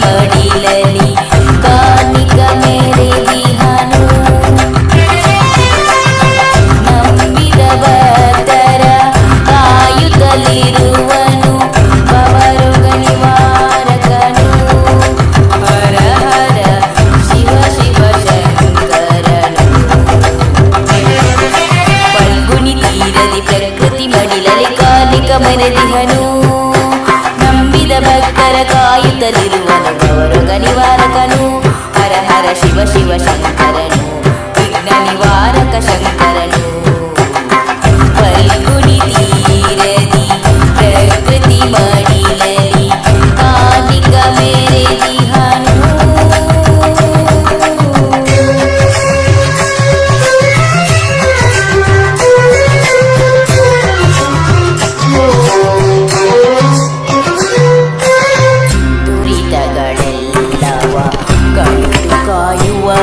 వడిలని కార్మిక మేరే దిహాను ನಂಬಿದವ ತರ ಕಾಯುತ್ತಲಿರುವನು ಪವರುಗ ನಿವಾರಕನು ಹರ ಹರ ಶಿವ ಶಿವ ಶಂಕರನು ಪಲ್ಗುಣಿ ತೀರಲಿ ಪ್ರಕೃತಿ ಮಡಿಲಲಿ ಕಾಲಿಕ ಮನದಿಹನು ಹರ ಕಾಯುತ್ತಲಿರುವನು ಗೌರವ ನಿವಾರಕನು ಹರ ಹರ ಶಿವ ಶಿವ ಶಂಕರನು ವಿಘ್ನ ನಿವಾರಕ ಶಂಕರ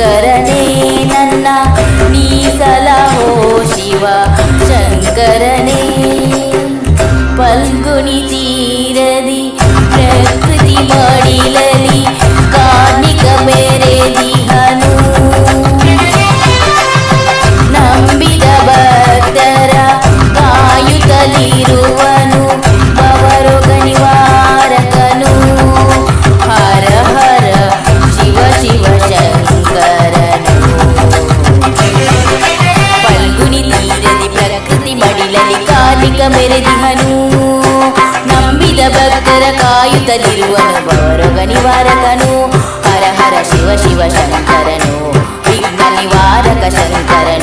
ಶಂಕರನೇ ನನ್ನ ನೀಸಲೋ ಶಿವ ಶಂಕರನೇ ಪಲ್ಗುನಿ ತೀರದಿ ಮೆರೆದಿಹನು ನಂಬಿದ ಭಕ್ತರ ಕಾಯುತ್ತಲಿರುವನು ಭವರೋಗ ನಿವಾರಕನು ಹರ ಹರ ಶಿವ ಶಿವ ಶಂಕರನು ವಿಘ್ನ ನಿವಾರಕ ಶಂಕರನು